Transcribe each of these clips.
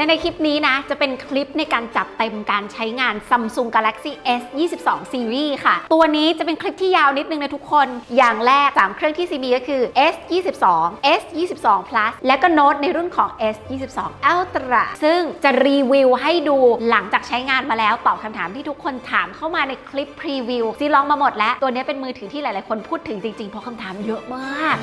และในคลิปนี้นะ จะเป็นคลิปในการจัดเต็มการใช้งาน Samsung Galaxy S 22 Series ค่ะ ตัวนี้จะเป็นคลิปที่ยาวนิดนึงนะทุกคน อย่างแรก 3 เครื่องที่ซีมีก็คือ S 22 S 22 Plus และก็โน้ตในรุ่นของ S 22 Ultra ซึ่งจะรีวิวให้ดูหลังจากใช้งานมาแล้ว ตอบคำถามที่ทุกคนถามเข้ามาในคลิปพรีวิวซีลองมาหมดแล้ว ตัวนี้เป็นมือถือที่หลาย ๆ คนพูดถึงจริง ๆ เพราะคำถามเยอะมาก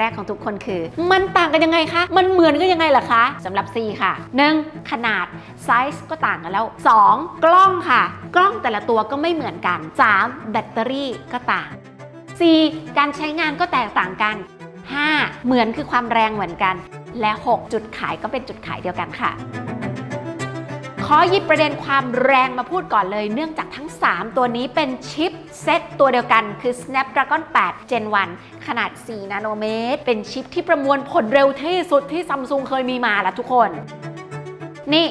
แรกของทุกคนคือ มันต่างกันยังไงคะ มันเหมือนกันยังไงล่ะคะสำหรับ C ค่ะ 1. ขนาดไซส์ก็ต่างกันแล้ว 2. กล้องค่ะ กล้องแต่ละตัวก็ไม่เหมือนกัน 3. แบตเตอรี่ก็ต่าง 4. การใช้งานก็แตกต่างกัน 5. เหมือนคือความแรงเหมือนกัน และ 6. จุดขายก็เป็นจุดขายเดียวกันค่ะ หยิบประเด็นความแรงมาพูดก่อนเลย เนื่องจากทั้ง 3 ตัวนี้เป็นชิปเซตตัวเดียวกันคือ Snapdragon 8 Gen 1 ขนาด 4 นาโนเมตร เป็นชิปที่ประมวลผลเร็วที่สุดที่ซัมซุงเคยมีมาแล้วทุกคน นี่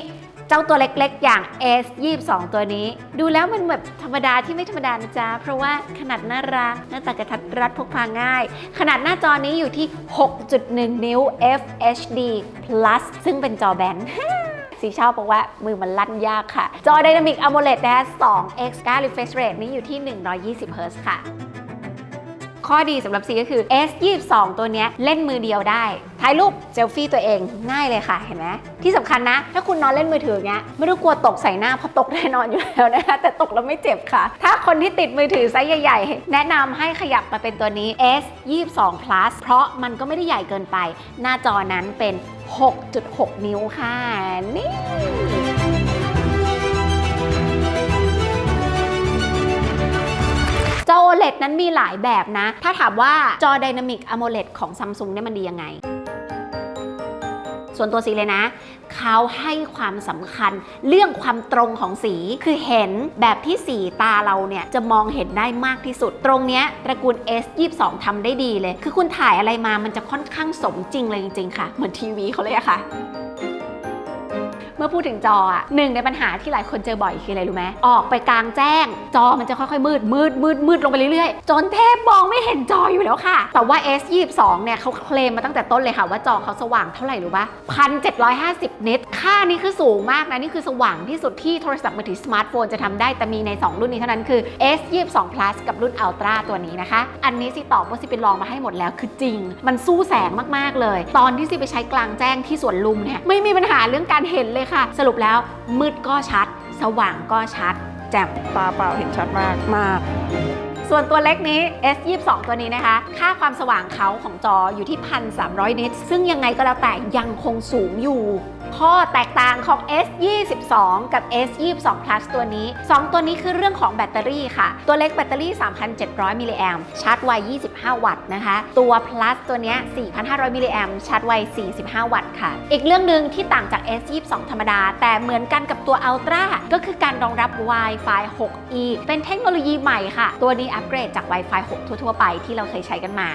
เจ้าตัวเล็กๆ อย่าง S 22 ตัวนี้ ดูแล้วมันแบบธรรมดาที่ไม่ธรรมดานะจ๊ะ เพราะว่าขนาดน่ารัก หน้าตากระทัดรัดพกพาง่าย ขนาดหน้าจอนี้อยู่ที่ 6.1 นิ้ว FHD Plus ซึ่งเป็นจอแบน สีชอบบอกว่ามือมันลั่นยากค่ะ จอ Dynamic AMOLED นะ 2x การ refresh rate นี้อยู่ที่ 120 Hz ค่ะ ข้อดีสำหรับ C ก็คือ S 22 ตัวนี้เล่นมือเดียวได้ ถ่ายรูปเซลฟี่ตัวเองง่ายเลยค่ะเห็นไหมที่สำคัญนะ ถ้าคุณนอนเล่นมือถือเงี้ยไม่ต้องกลัวตกใส่หน้าเพราะตกแน่นอนอยู่แล้วนะคะแต่ตกแล้วไม่เจ็บค่ะ ถ้าคนที่ติดมือถือไซส์ใหญ่ๆ แนะนำให้ขยับมาเป็นตัวนี้ S 22 plus เพราะมันก็ไม่ได้ใหญ่เกินไป หน้าจอนั้นเป็น 6.6 นิ้วค่ะ นี่ จอ OLED นั้นมีหลายแบบนะ ถ้าถามว่าจอ Dynamic AMOLED ของ Samsung เนี่ยมันดียังไง ส่วนตัวสีเลยนะเขาให้ความสำคัญเรื่องความตรงของสีคือเห็นแบบที่สีตาเราเนี่ยจะมองเห็นได้มากที่สุด ตรงเนี้ยตระกูล S22 ทำได้ดีเลย คือคุณถ่ายอะไรมามันจะค่อนข้างสมจริงเลยจริงๆค่ะ เหมือนทีวีเขาเลยอะค่ะ เมื่อพูดถึงจออะหนึ่งในปัญหาที่หลายคนเจอบ่อยคืออะไรรู้ไหมออกไปกลางแจ้ง จอมันจะค่อยๆมืดมืดมืดมืดลงไปเรื่อยๆ จนแทบมองไม่เห็นจออยู่แล้วค่ะ แต่ว่า S22 เนี่ยเขาเคลมมาตั้งแต่ต้นเลยค่ะ ว่าจอเขาสว่างเท่าไหร่รู้ปะ1,750 นิต ค่านี้คือสูงมากนะ นี่คือสว่างที่สุดที่โทรศัพท์มือถือสมาร์ทโฟนจะทำได้แต่มีใน 2 รุ่นนี้เท่านั้นคือ S22 Plus กับรุ่น Ultra ตัวนี้นะคะ อันนี้สิตอบว่าสิไปลองมาให้หมดแล้วคือจริง มันสู้แสงมากๆเลย ตอนที่สิไปใช้กลางแจ้งที่สวนลุมเนี่ยไม่มีปัญหาเรื่องการเห็นเลยค่ะ สรุปแล้วมืดก็ชัด สว่างก็ชัด แจ่มตาเปล่าเห็นชัดมาก มาก ส่วนตัวเล็กนี้ S22 ตัวนี้นะคะ ค่าความสว่างเขาของจออยู่ที่ 1,300 นิตซึ่งยังไงก็แล้วแต่ยังคงสูงอยู่ ข้อแตกต่างของ S22 กับ S22 Plus ตัวนี้ 2 ตัวนี้คือเรื่องของแบตเตอรี่ค่ะ ตัวเล็กแบตเตอรี่ 3,700 มิลลิแอมชาร์จไว 25 วัตต์นะคะ ตัว Plus ตัวเนี้ย4,500 มิลลิแอมชาร์จไว 45 วัตต์ค่ะ อีกเรื่องหนึ่งที่ต่างจาก S22 ธรรมดา แต่เหมือนกันกับตัว Ultra ก็คือการรองรับ Wi-Fi 6E เป็นเทคโนโลยีใหม่ค่ะ ตัวนี้อัปเกรดจาก Wi-Fi 6 ทั่วๆ ไปที่เราเคยใช้กันมา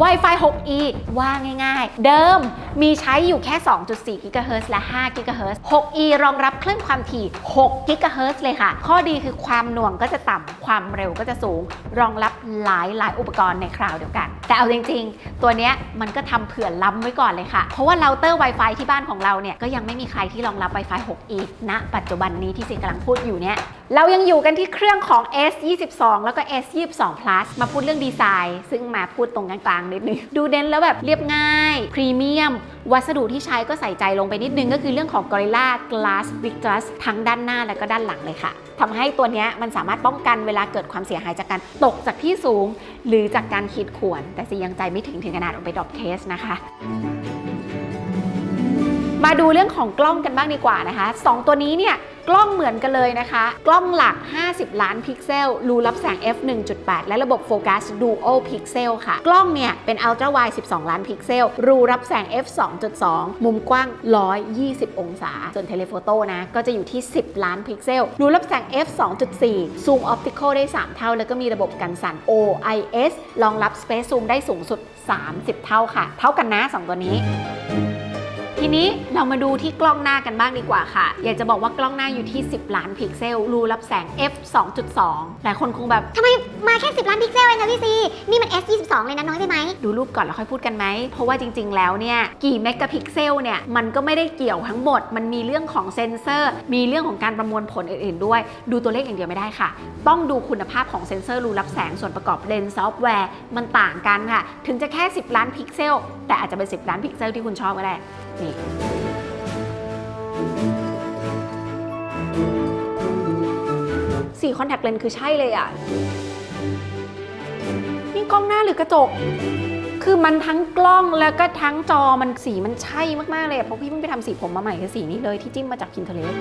Wi-Fi 6E ว่าง่ายๆ เดิมมีใช้อยู่แค่ 2.4 GHz และ 5 GHz 6E รองรับคลื่นความถี่ 6 GHz เลยค่ะ ข้อดีคือความหน่วงก็จะต่ำ ความเร็วก็จะสูง รองรับหลายหลายอุปกรณ์ในคราวเดียวกัน แต่เอาจริงๆ ตัวเนี้ยมันก็ทำเผื่อล้ำไว้ก่อนเลยค่ะ เพราะว่าเราเตอร์ Wi-Fi ที่บ้านของเราเนี่ย ก็ยังไม่มีใครที่รองรับ Wi-Fi 6อีกณปัจจุบันนี้ที่สิกำลังพูดอยู่เนี่ย เรายังอยู่กันที่เครื่องของ S22 แล้วก็ S22 Plus มาพูดเรื่องดีไซน์ ซึ่งมาพูดตรงกลางๆนิดนึง ดูเด่นแล้วแบบเรียบง่าย พรีเมียม วัสดุที่ใช้ก็ใส่ใจลงไปนิดนึง ก็คือเรื่องของ Gorilla Glass Victus ทั้งด้านหน้าและก็ด้านหลังเลยค่ะทำให้ตัวนี้มันสามารถป้องกันเวลาเกิดความเสียหายจากการตกจากที่สูง หรือจากการขีดข่วน แต่สิยังใจไม่ถึงถึงขนาดเอาไปดรอปเคสนะคะ มาดูเรื่องของกล้องกันบ้างดีกว่านะคะ 2 ตัวนี้เนี่ยกล้องเหมือนกันเลยนะคะ กล้องหลัก 50 ล้านพิกเซล รูรับแสง f 1.8 และระบบโฟกัส dual pixel ค่ะ กล้องเนี่ยเป็น ultra wide 12 ล้านพิกเซล รูรับแสง f 2.2 มุมกว้าง 120 องศา ส่วนเทเลโฟโต้นะ ก็จะอยู่ที่ 10 ล้านพิกเซล รูรับแสง f 2.4 ซูมออปติคอลได้ 3 เท่า แล้วก็มีระบบกันสั่น OIS รองรับ space zoom ได้สูงสุด 30 เท่าค่ะ เท่ากันนะ 2 ตัวนี้ ทีนี้เรามาดูที่กล้องหน้ากันบ้างดีกว่าค่ะ อยากจะบอกว่ากล้องหน้าอยู่ที่ 10 ล้านพิกเซล รูรับแสง f 2.2 หลายคนคงแบบทำไมมาแค่ 10 ล้านพิกเซลเองคะพี่ซี นี่มัน S 22เลยนะน้อยไปไหม ดูรูปก่อนแล้วค่อยพูดกันไหม เพราะว่าจริง ๆ แล้วเนี่ย กี่เมกะพิกเซลเนี่ย มันก็ไม่ได้เกี่ยวทั้งหมด มันมีเรื่องของเซนเซอร์ มีเรื่องของการประมวลผลอื่น ๆ ด้วย ดูตัวเลขอย่างเดียวไม่ได้ค่ะ ต้องดูคุณภาพของเซนเซอร์รูรับแสงส่วนประกอบเลนส์ซอฟต์แวร์มันต่างกันค่ะ ถึงจะแค่ 10 ล้านพิกเซล แต่อาจจะเป็น 10 ล้านพิกเซลที่คุณชอบก็ได้นี่สีคอนแทคเลนส์คือใช่เลยอะ นี่กล้องหน้าหรือกระจก คือมันทั้งกล้องแล้วก็ทั้งจอมันสีมันใช่มาก ๆ เลยอะเพราะพี่เพิ่งไปทำสีผมมาใหม่คือสีนี้เลยที่จิ้มมาจากคินเทเลส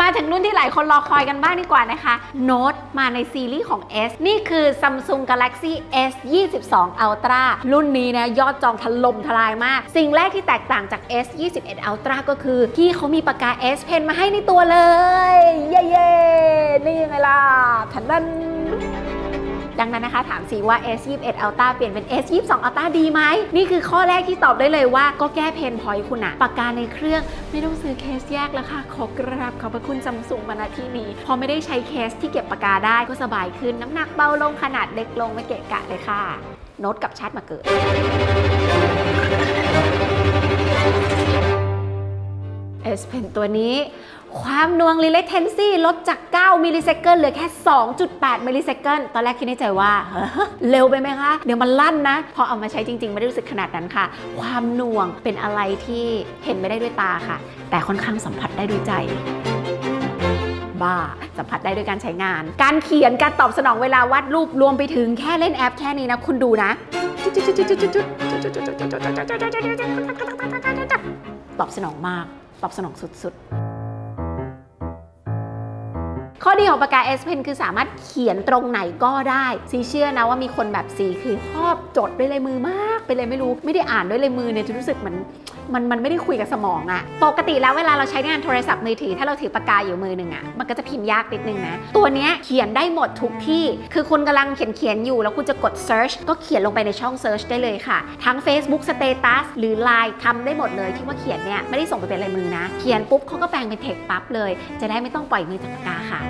มาถึงรุ่นที่หลายคนรอคอยกันบ้างดีกว่านะคะ โน้ตมาในซีรีส์ของ S นี่คือ Samsung Galaxy S 22 Ultra รุ่นนี้นะยอดจองถล่มทลายมาก สิ่งแรกที่แตกต่างจาก S 21 Ultra ก็คือที่เขามีปากกา S Pen มาให้ในตัวเลย เย้ๆนี่ยังไงล่ะทันดัน ดังนั้นนะคะ ถามสิว่า S21 Ultra เปลี่ยนเป็น S22 Ultra ดีไหม นี่คือข้อแรกที่ตอบได้เลยว่าก็แก้เพนพอยคุณอะปากกาในเครื่องไม่ต้องซื้อเคสแยกแล้วค่ะ ขอกราบขอบพระคุณซัมซุงมาณที่นี้ พอไม่ได้ใช้เคสที่เก็บปากกาได้ก็สบายขึ้นน้ำหนักเบาลงขนาดเล็กลงไม่เกะกะเลยค่ะโน้ตกับชาติมาเกิด S Pen ตัวนี้ ความนวง latency ลดจาก 9 มิลลิเซคันเหลือแค่ 2.8 มิลลิเซคันตอนแรกคิดในใจว่าเเร็วไปไหมคะ เดี๋ยวมันลั่นนะ พอเอามาใช้จริง ๆ ไม่ได้รู้สึกขนาดนั้นค่ะ ความหน่วงเป็นอะไรที่เห็นไม่ได้ด้วยตาค่ะ แต่ค่อนข้างสัมผัสได้ด้วยใจบ้าสัมผัสได้ด้วยการใช้งาน การเขียนการตอบสนองเวลาวาดรูปรวมไปถึงแค่เล่นแอปแค่นี้นะ คุณดูนะ ตอบสนองมาก ตอบสนองสุดๆ ข้อดีของปากกา S Pen คือสามารถเขียนตรงไหนก็ได้ซีเชื่อนะว่ามีคนแบบซีคือชอบจดด้วยลายมือมากไปเลยไม่รู้ไม่ได้อ่านด้วยลายมือเนี่ยจะรู้สึกเหมือน มันมันไม่ได้คุยกับสมองอะปกติแล้วเวลาเราใช้งานโทรศัพท์มือถือ ถ้าเราถือปากกาอยู่มือหนึ่งอะมันก็จะพิมพ์ยากนิดนึงนะ ตัวเนี้ยเขียนได้หมดทุกที่ คือคุณกำลังเขียนเขียนอยู่ แล้วคุณจะกด search ก็เขียนลงไปในช่อง search ได้เลยค่ะ ทั้ง Facebook Status หรือ Line ทำได้หมดเลยที่ว่าเขียนเนี่ยไม่ได้ส่งไปเป็นลายมือนะ เขียนปุ๊บเขาก็แปลงเป็นเทคปั๊บเลย จะได้ไม่ต้องปล่อยมือจากปากกาค่ะ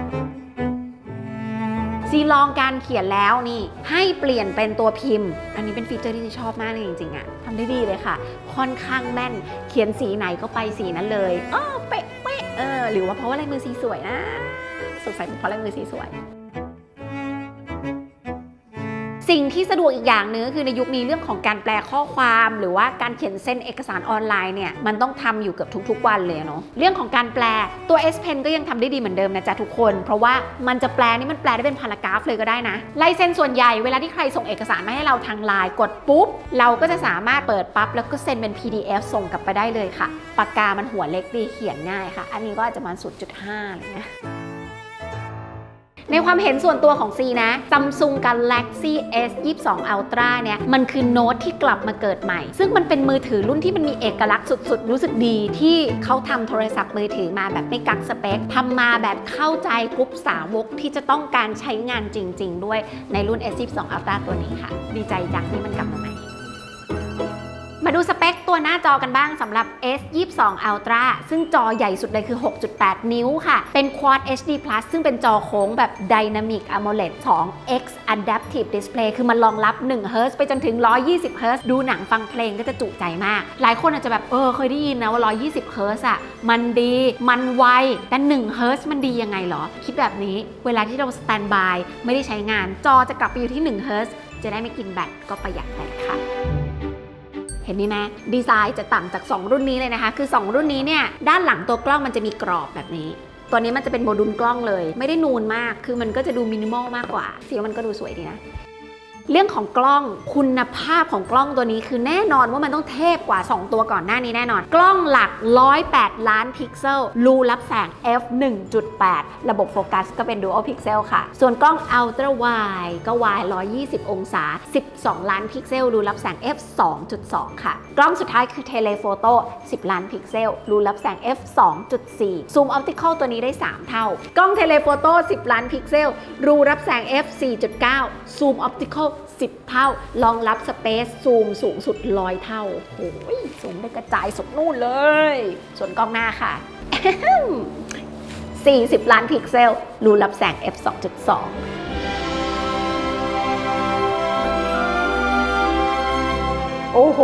ซีลองการเขียนแล้วนี่ให้เปลี่ยนเป็นตัวพิมพ์ อันนี้เป็นฟีเจอร์ที่ชอบมากเลยจริงๆอะทำได้ดีเลยค่ะ ค่อนข้างแม่นเขียนสีไหนก็ไปสีนั้นเลยอ้อเป๊ะเป๊ะเออหรือว่าเพราะว่าลายมือสีสวยนะสงสัยเป็นเพราะลายมือสีสวย สิ่งที่สะดวกอีกอย่างหนึงคือในยุคนี้เรื่องของการแปลข้อความหรือว่าการเขียนเส้นเอกสารออนไลน์เนี่ยมันต้องทำอยู่เกือบทุก ๆ วันเลยเนาะเรื่องของการแปลตัว S Pen ก็ยังทำได้ดีเหมือนเดิมนะจ๊ะทุกคน เพราะว่ามันจะแปลนี่มันแปลได้เป็นพารากราฟเลยก็ได้นะลายเซ็นส่วนใหญ่เวลาที่ใครส่งเอกสารมาให้เราทางไลน์กดปุ๊บ เราก็จะสามารถเปิดปั๊บแล้วก็เซ็นเป็น PDF ส่งกลับไปได้เลยค่ะ ปากกามันหัวเล็กดีเขียนง่ายค่ะ อันนี้ก็อาจจะมา0.5อะไรเงี้ย ในความเห็นส่วนตัวของซีนะ Samsung Galaxy S 22 Ultra เนี่ย มันคือโน้ตที่กลับมาเกิดใหม่ ซึ่งมันเป็นมือถือรุ่นที่มันมีเอกลักษณ์สุดๆ รู้สึกดีที่เขาทำโทรศัพท์มือถือมาแบบไม่กักสเปคทำมาแบบเข้าใจกรุ๊ปสาวกที่จะต้องการใช้งานจริง ๆ ด้วยในรุ่น S 22 Ultra ตัวนี้ค่ะ ดีใจจังที่มันกลับมาใหม่ มาดูสเปคตัวหน้าจอกันบ้างสำหรับ S 22 Ultra ซึ่งจอใหญ่สุดเลยคือ 6.8 นิ้วค่ะ เป็น Quad HD Plus ซึ่งเป็นจอโค้งแบบ Dynamic AMOLED 2 X Adaptive Display คือมันรองรับ1 Hz ไปจนถึง 120 Hz ดูหนังฟังเพลงก็จะจุใจมาก หลายคนอาจจะแบบ เออ เคยได้ยินนะว่า 120 Hz อะ มันดี มันไว แต่1 Hz มันดียังไงเหรอ คิดแบบนี้ เวลาที่เราสแตนบายไม่ได้ใช้งาน จอจะกลับไปอยู่ที่1 Hz จะได้ไม่กินแบตก็ประหยัดแบตค่ะ ห็นไหมดีไซน์จะต่างจาก 2 รุ่นนี้เลยนะคะ คือ 2 รุ่นนี้เนี่ยด้านหลังตัวกล้องมันจะมีกรอบแบบนี้ ตัวนี้มันจะเป็นโมดูลกล้องเลย ไม่ได้นูนมาก คือมันก็จะดูมินิมอลมากกว่าสีมันก็ดูสวยดีนะ เรื่องของกล้องคุณภาพของกล้องตัวนี้คือแน่นอนว่ามันต้องเทพกว่า 2 ตัวก่อนหน้านี้แน่นอน กล้องหลัก 108 ล้านพิกเซล รูรับแสง f 1.8 ระบบโฟกัสก็เป็น dual pixel ค่ะ ส่วนกล้อง ultra wide ก็ wide 120 องศา 12 ล้านพิกเซล รูรับแสง f 2.2 ค่ะ กล้องสุดท้ายคือ telephoto 10 ล้านพิกเซล รูรับแสง f 2.4 zoom optical ตัวนี้ได้ 3 เท่า กล้อง telephoto 10 ล้านพิกเซล รูรับแสง f 4.9 zoom optical 10 เท่ารองรับสเปซซูมสูงสุด 100 เท่าโอ้ยสูงได้กระจายสุดนู่นเลย ส่วนกล้องหน้าค่ะ 40 ล้านพิกเซล รูรับแสง f 2.2โอ้โห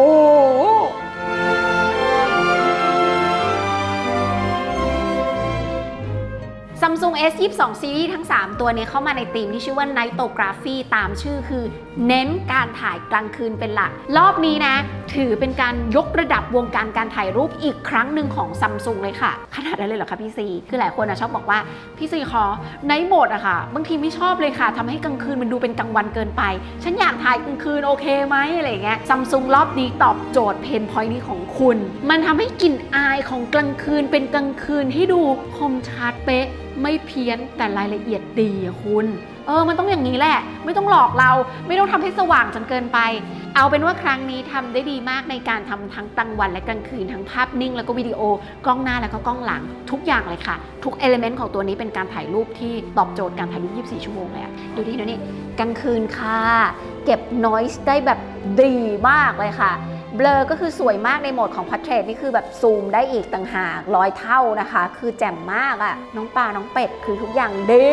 Samsung S22 Series ทั้ง 3 ตัวนี้เข้ามาในธีมที่ชื่อว่า Nightography ตามชื่อคือ เน้นการถ่ายกลางคืนเป็นหลัก รอบนี้นะ ถือเป็นการยกระดับวงการการถ่ายรูปอีกครั้งหนึ่งของ Samsung เลยค่ะ ขนาดนั้นเลยเหรอคะพี่ซี คือหลายคนนะชอบบอกว่า พี่ซีขอไนท์โหมดอะค่ะ บางทีไม่ชอบเลยค่ะทำให้กลางคืนมันดูเป็นกลางวันเกินไป ฉันอยากถ่ายกลางคืนโอเคไหมอะไรเงี้ยซัมซุงรอบนี้ตอบโจทย์เพนพอยต์นี้ของคุณ มันทำให้กลิ่นอายของกลางคืนเป็นกลางคืนที่ดูคมชัดเป๊ะไม่เพี้ยนแต่รายละเอียดดีอะคุณ เออ มันต้องอย่างนี้แหละ ไม่ต้องหลอกเรา ไม่ต้องทำให้สว่างจนเกินไป เอาเป็นว่าครั้งนี้ทำได้ดีมากในการทำทั้งกลางวันและกลางคืน ทั้งภาพนิ่งแล้วก็วิดีโอ กล้องหน้าแล้วก็กล้องหลัง ทุกอย่างเลยค่ะ ทุกเอลิเมนต์ของตัวนี้เป็นการถ่ายรูปที่ตอบโจทย์การถ่ายรูป 24 ชั่วโมงเลยอะดูดิดูนี่กลางคืนค่ะ เก็บ noise ได้แบบดีมากเลยค่ะ เบลอก็คือสวยมากในโหมดของพัทเทรนี่คือแบบซูมได้อีกต่างหากร้อยเท่านะคะ คือแจ่มมากอะน้องปลาน้องเป็ดคือทุกอย่างดี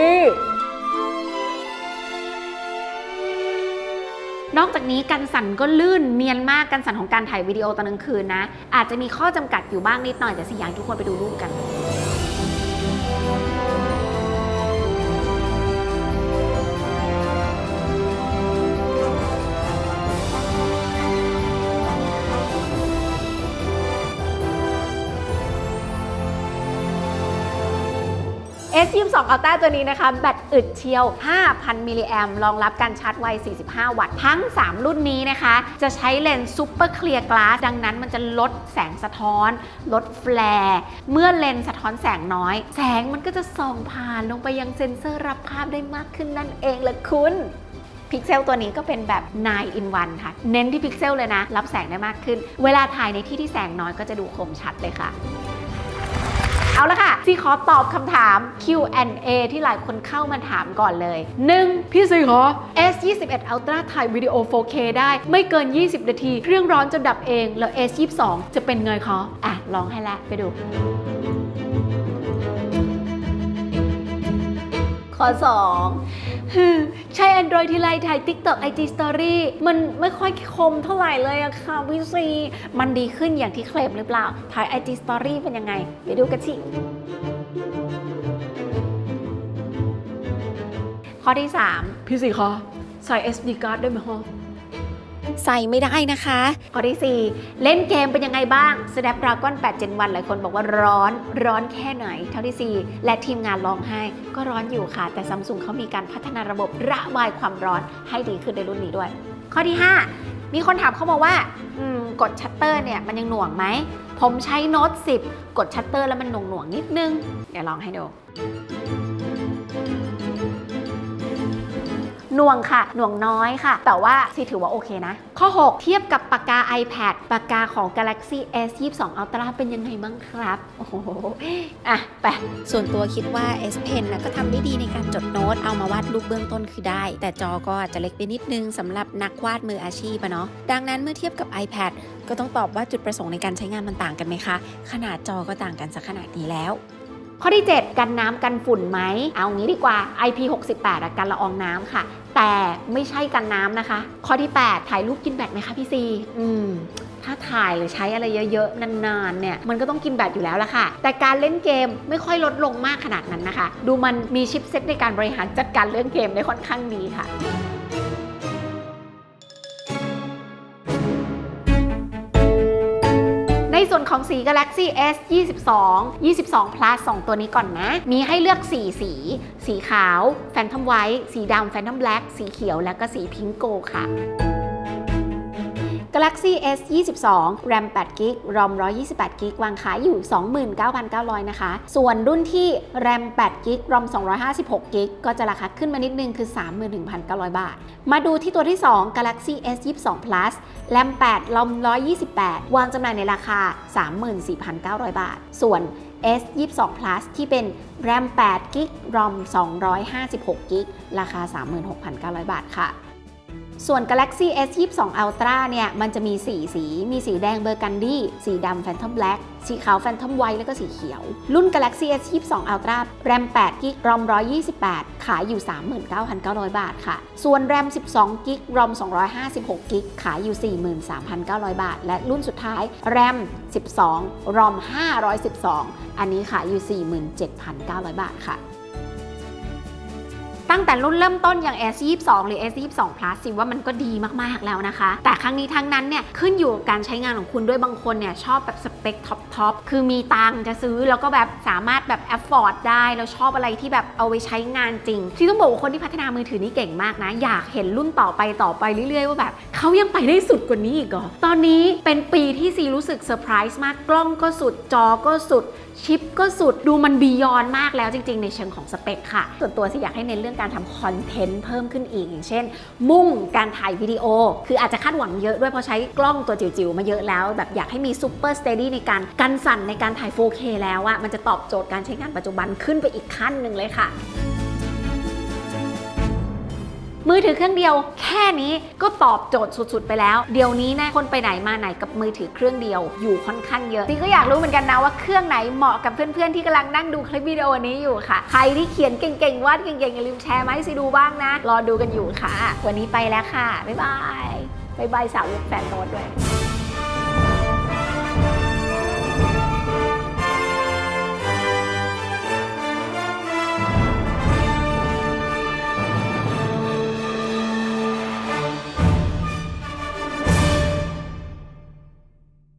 นอกจากนี้กันสั่นก็ลื่นเนียนมากกันสั่นของการถ่ายวิดีโอตอนกลางคืนนะ อาจจะมีข้อจำกัดอยู่บ้างนิดหน่อยแต่สิอย่างทุกคนไปดูรูปกัน S22 Ultra ตัวนี้นะคะ แบตอึดเชียว 5,000 มิลลิแอมรองรับการชาร์จไว 45 วัตต์ ทั้ง 3 รุ่นนี้นะคะ จะใช้เลนส์ซูเปอร์เคลียร์กลาสดังนั้นมันจะลดแสงสะท้อน ลดแฟลร์เมื่อเลนส์สะท้อนแสงน้อย แสงมันก็จะส่องผ่านลงไปยังเซ็นเซอร์รับภาพได้มากขึ้นนั่นเองละคุณพิกเซลตัวนี้ก็เป็นแบบ 9 in 1 ค่ะ เน้นที่พิกเซลเลยนะ รับแสงได้มากขึ้น เวลาถ่ายในที่ที่แสงน้อยก็จะดูคมชัดเลยค่ะ เอาละค่ะซีขอตอบคำถาม Q&A ที่หลายคนเข้ามาถามก่อนเลย 1. พี่ซีขอ S21 Ultra ถ่ายวิดีโอ 4K ได้ไม่เกิน 20 นาที เครื่องร้อนจนดับเอง แล้ว S22 จะเป็นไงคะอะ ลองให้แล้วไปดู ข้อ2ฮึ ใช้ Android ทีไรถ่าย TikTok IG Story มันไม่ค่อยคมเท่าไหร่เลยอะค่ะพี่ซีมันดีขึ้นอย่างที่เคลมหรือเปล่า ถ่าย IG Story เป็นยังไง ไปดูกันสิข้อที่ 3 พี่ซีคะใส่ SD card ได้ไหมฮะ ใส่ไม่ได้นะคะข้อที่4เล่นเกมเป็นยังไงบ้าง Snapdragon 8 Gen 1หลายคนบอกว่าร้อนร้อนแค่ไหน เท่าที่ 4 และทีมงานร้องไห้ ก็ร้อนอยู่ค่ะ แต่ Samsung เขามีการพัฒนาระบบระบายความร้อนให้ดีขึ้นในรุ่นนี้ด้วย ข้อที่ 5 มีคนถามเขามาว่ากดชัตเตอร์เนี่ยมันยังหน่วงไหม ผมใช้โน้ต10 กดชัตเตอร์แล้วมันหน่วงหน่วงนิดนึง เดี๋ยวลองให้ดู หน่วงค่ะ หน่วงน้อยค่ะ แต่ว่าซีถือว่าโอเคนะ ข้อ 6 เทียบกับปากกา iPad ปากกาของ Galaxy S22 Ultra เป็นยังไงบ้างครับ โอ้โห อะ ไป ส่วนตัวคิดว่า S Pen นะก็ทำได้ดีในการจดโน้ต เอามาวาดรูปเบื้องต้นคือได้ แต่จอก็อาจจะเล็กไปนิดนึงสำหรับนักวาดมืออาชีพอะเนาะ ดังนั้นเมื่อเทียบกับ iPad ก็ต้องตอบว่าจุดประสงค์ในการใช้งานมันต่างกันไหมคะ ขนาดจอก็ต่างกันสักขนาดนี้แล้ว ข้อที่ 7 กันน้ำกันฝุ่นไหม เอางี้ดีกว่า IP68 กันละอองน้ำค่ะ แต่ไม่ใช่กันน้ำนะคะ ข้อที่ 8 ถ่ายรูปกินแบตไหมคะพี่ซี อืมถ้าถ่ายหรือใช้อะไรเยอะๆ นานๆ เนี่ย มันก็ต้องกินแบตอยู่แล้วละค่ะ แต่การเล่นเกมไม่ค่อยลดลงมากขนาดนั้นนะคะ ดูมันมีชิปเซ็ตในการบริหารจัดการเรื่องเกมได้ค่อนข้างดีค่ะ ของสี Galaxy S 22 22 Plus 2 ตัวนี้ก่อนนะ มีให้เลือก 4 สี สีขาว แฟนทอมไวท์ สีดำแฟนทอมแบล็กสีเขียว และก็สีพิงโกค่ะ Galaxy S 22 RAM 8 g b ROM 128 g b วางขายอยู่ 29,900 นะคะ ส่วนรุ่นที่ RAM 8 g b ROM 256 g b ก็จะราคาขึ้นมานิดนึงคือ 31,900 บาท มาดูที่ตัวที่ 2 Galaxy S 22 Plus RAM 8 ROM 128 วางจำหน่ายในราคา 34,900 บาท ส่วน S 22 Plus ที่เป็น RAM 8 g b ROM 256 g b ราคา 36,900 บาทค่ะ ส่วน Galaxy S 22 Ultra เนี่ย มันจะมี 4 สี มีสีแดงเบอร์กันดี้ สีดำ Phantom Black สีขาว Phantom White แล้วก็สีเขียว รุ่น Galaxy S 22 Ultra RAM 8 g b ROM 128 ขายอยู่ 39,900 บาทค่ะ ส่วน RAM 12 g b ROM 256 g b ขายอยู่ 43,900 บาท และรุ่นสุดท้าย RAM 12 ROM 512 อันนี้ขายอยู่ 47,900 บาทค่ะ ตั้งแต่รุ่นเริ่มต้นอย่าง S22 หรือ S22 Plus สิว่ามันก็ดีมากๆแล้วนะคะ แต่ครั้งนี้ทั้งนั้นเนี่ยขึ้นอยู่กับการใช้งานของคุณด้วยบางคนเนี่ยชอบแบบสเปคท็อปทอปคือมีตังจะซื้อแล้วก็แบบสามารถแบบ afford ได้แล้วชอบอะไรที่แบบเอาไว้ใช้งานจริง ที่ต้องบอกว่าคนที่พัฒนามือถือนี่เก่งมากนะ อยากเห็นรุ่นต่อไปต่อไปเรื่อยๆ ว่าแบบเขายังไปได้สุดกว่านี้อีกเหรอตอนนี้เป็นปีที่ซีรู้สึกเซอร์ไพรส์มากกล้องก็สุดจอก็สุดชิปก็สุดดูมันบียอนมากแล้วจริง ๆ ในเชิงของสเปคค่ะ ส่วนตัวสิอยากให้เน้นเรื่องการการทำคอนเทนต์เพิ่มขึ้นอีก อย่างเช่น มุ่งการถ่ายวิดีโอ คืออาจจะคาดหวังเยอะด้วยเพราะใช้กล้องตัวจิ๋วๆมาเยอะแล้ว แบบอยากให้มีซูเปอร์สเตดี้ในการกันสั่นในการถ่าย 4K แล้วอะมันจะตอบโจทย์การใช้งานปัจจุบันขึ้นไปอีกขั้นหนึ่งเลยค่ะ มือถือเครื่องเดียวแค่นี้ก็ตอบโจทย์สุดๆ ไปแล้ว เดี๋ยวนี้นะคนไปไหนมาไหนกับมือถือเครื่องเดียวอยู่ค่อนข้างเยอะซีก็อยากรู้เหมือนกันนะว่าเครื่องไหนเหมาะกับเพื่อนๆที่กำลังนั่งดูคลิปวิดีโอนี้อยู่ค่ะ ใครที่เขียนเก่งๆวาดเก่งๆอย่าลืมแชร์มาให้ซีดูบ้างนะ รอดูกันอยู่ค่ะ วันนี้ไปแล้วค่ะบ๊ายบายบ๊ายบายสาวแฟนโน้ตด้วย